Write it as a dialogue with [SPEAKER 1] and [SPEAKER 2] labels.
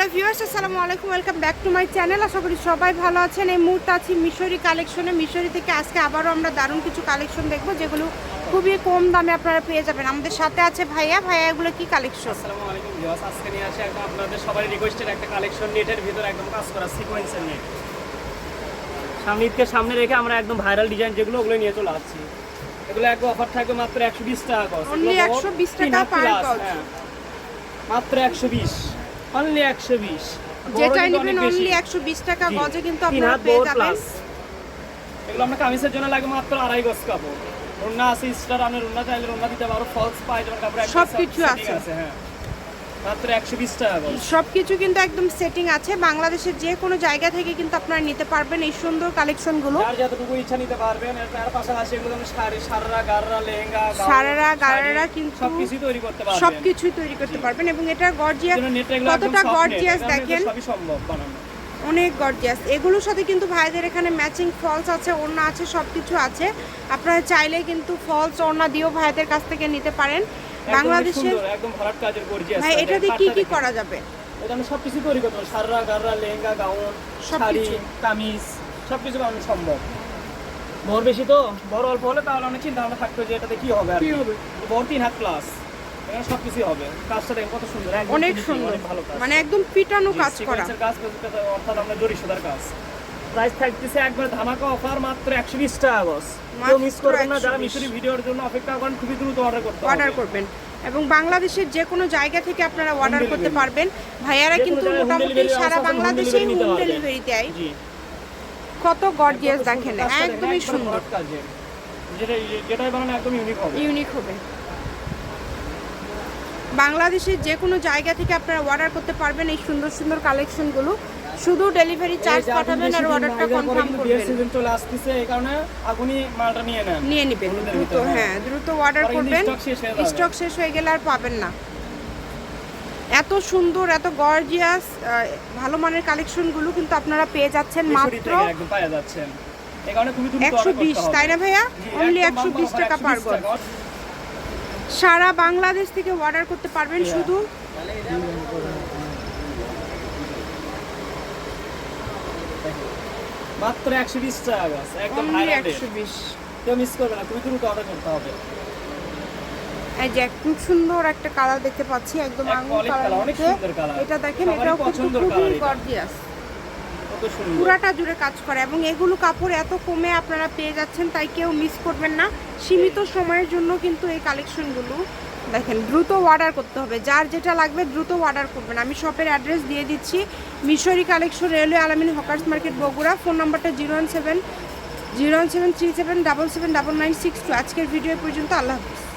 [SPEAKER 1] Hello viewers আসসালামু আলাইকুম welcome back to my channel. আশা করি সবাই ভালো আছেন। এই মুহূর্তে আছি মিশরি কালেকশনে। মিশরি থেকে আজকে আবারও আমরা দারুণ কিছু কালেকশন দেখব যেগুলো খুবই কম দামে আপনারা পেয়ে যাবেন। আমাদের সাথে আছে ভাইয়া। ভাইয়া এগুলো কি কালেকশন?
[SPEAKER 2] আসসালামু আলাইকুম ভিউয়ার্স আজকে নিয়ে আসি একদম আপনাদের সবারই রিকোয়েস্টেড একটা কালেকশন নেটের ভিতরে একদম কাজ করা সিকোয়েন্সের নেট। সামনে ঈদকে সামনে রেখে আমরা একদম ভাইরাল ডিজাইন যেগুলো ওগুলো নিয়ে চলে আসছি। এগুলো একদম অফার থাকবে মাত্র একশো বিশ টাকা
[SPEAKER 1] Only
[SPEAKER 2] এগুলো
[SPEAKER 1] 120 টাকা
[SPEAKER 2] হ্যাঁ। মাত্র একশো বিশ। অনলি একশো বিশ।
[SPEAKER 1] যেটা নেবেন অনলি একশো বিশ টাকা গজে কিন্তু আপনারা পেয়ে যাবেন।
[SPEAKER 2] এগুলো আমরা কামিজের জন্য লাগে মাত্র আড়াই গজ কাপড় রুন্না আছে স্টার আমি রুন্না চাইলে রুন্না দিতে পারো ফলস পাই যেমন কাপড়
[SPEAKER 1] সব
[SPEAKER 2] কিছু
[SPEAKER 1] আছে।
[SPEAKER 2] হ্যাঁ।
[SPEAKER 1] সব কিছু কিন্তু একদম সেটিং আছে। বাংলাদেশের যে কোনো জায়গা থেকে কিন্তু আপনারা নিতে পারবেন এই সুন্দর কালেকশনগুলো।
[SPEAKER 2] যার যতটুকু ইচ্ছা নিতে পারবেন তার পাশাপাশি এগুলো শাড়ি সাররা গাররা লেহেঙ্গা
[SPEAKER 1] সারারা,
[SPEAKER 2] শাড়ি,
[SPEAKER 1] কিন্তু
[SPEAKER 2] সবকিছুই তৈরি করতে পারবেন।
[SPEAKER 1] সব তৈরি করতে পারবেন এবং এটা গর্জিয়াস কতটা গর্জিয়াস দেখেন।
[SPEAKER 2] সবই সম্ভব বানানো।
[SPEAKER 1] অনেক গর্জিয়াস এগুলোর সাথে কিন্তু ভাইদের এখানে ম্যাচিং ফলস আছে ওড়না আছে সব কিছু আছে। আপনারা চাইলে কিন্তু ফলস ওড়না দিয়েও ভাইদের কাছ থেকে নিতে পারেন। বাংলাদেশের
[SPEAKER 2] একদম ভরাট কাজের গর্জিয়াস
[SPEAKER 1] ভাই কি কি করা যাবে?
[SPEAKER 2] এটা আমরা সবকিছু তৈরি করতে পারব সাররা গাররা লেহেঙ্গা গাউন শাড়ি। কামিজ সবকিছু বানানো সম্ভব। বড় বেশি তো বড় অল্প হলে তাহলে অনেক চিন্তা ভাবনা থাকতো যে এটাতে কি হবে আর কি হবে? বড় তিন হাত প্লাস এখানে সবকিছু হবে। কাজটা কত সুন্দর
[SPEAKER 1] অনেক সুন্দর। মানে একদম পিটানো কাজ করা।
[SPEAKER 2] কাজ অর্থাৎ আমরা জরি সুতার কাজ। প্রাইস থাকতেছে একবার ধামাকা অফার মাত্র একশো বিশ টাকা গস কেউ মিস করবেন না যারা মিশরি ভিডিওর জন্য অপেক্ষা করেন খুবই দ্রুত অর্ডার করতে
[SPEAKER 1] অর্ডার করবেন। এবং বাংলাদেশের যে কোনো জায়গা থেকে আপনারা অর্ডার করতে পারবেন। ভাইয়ারা কিন্তু মোটামুটি সারা বাংলাদেশেই হোম ডেলিভারি দেয়। কত গর্জিয়াস দেখেন একদমই সুন্দর।
[SPEAKER 2] যেটা যেটাই বানানো একদম ইউনিক হবে।
[SPEAKER 1] ইউনিক হবে। বাংলাদেশের যে কোনো জায়গা থেকে আপনারা অর্ডার করতে পারবেন এই সুন্দর সুন্দর কালেকশনগুলো শুধু ডেলিভারি চার্জ পাঠাবেন আর অর্ডারটা কনফার্ম করবেন।
[SPEAKER 2] Season চলে আসতেছে এই কারণে আগুনই মালটা নিয়ে নেন।
[SPEAKER 1] নিয়ে নেবেন দ্রুত হ্যাঁ দ্রুত অর্ডার করবেন। স্টক শেষ হয়ে গেলে আর পাবেন না। এত সুন্দর এত গর্জিয়াস ভালো মানের কালেকশনগুলো কিন্তু আপনারা পেয়ে যাচ্ছেন মাত্র
[SPEAKER 2] একদম পাওয়া যাচ্ছেন এই কারণে খুবই দ্রুত
[SPEAKER 1] একশো বিশ। তাই না ভাইয়া? অনলি একশো বিশ টাকা
[SPEAKER 2] 120
[SPEAKER 1] পার গজ। সারা বাংলাদেশ থেকে অর্ডার করতে পারবেন শুধু।
[SPEAKER 2] মাত্র একশো বিশ টাকা একদম
[SPEAKER 1] একশো বিশ।
[SPEAKER 2] কেউ মিস করবে না খুবই দ্রুত অর্ডার করতে হবে।
[SPEAKER 1] এই যে খুব সুন্দর একটা কালার দেখতে পাচ্ছি একদম আঙুর কালার
[SPEAKER 2] অনেক সুন্দর colour।
[SPEAKER 1] এটা দেখেন এটাও খুবই গর্জিয়াস পুরাটা জুড়ে কাজ করে এবং এগুলো কাপড় এত কমে আপনারা পেয়ে যাচ্ছেন, তাই কেউ মিস করবেন না। সীমিত সময়ের জন্য কিন্তু এই কালেকশনগুলো দেখেন, দ্রুত অর্ডার করতে হবে। যার যেটা লাগবে দ্রুত অর্ডার করবেন। আমি শপের অ্যাড্রেস দিয়ে দিচ্ছি, Mishri collection railway Alamin hawkers market Bogura. Phone নাম্বারটা zero one seven zero one seven three seven double seven double nine six two আজকের ভিডিও পর্যন্ত আল্লাহ হাফিজ।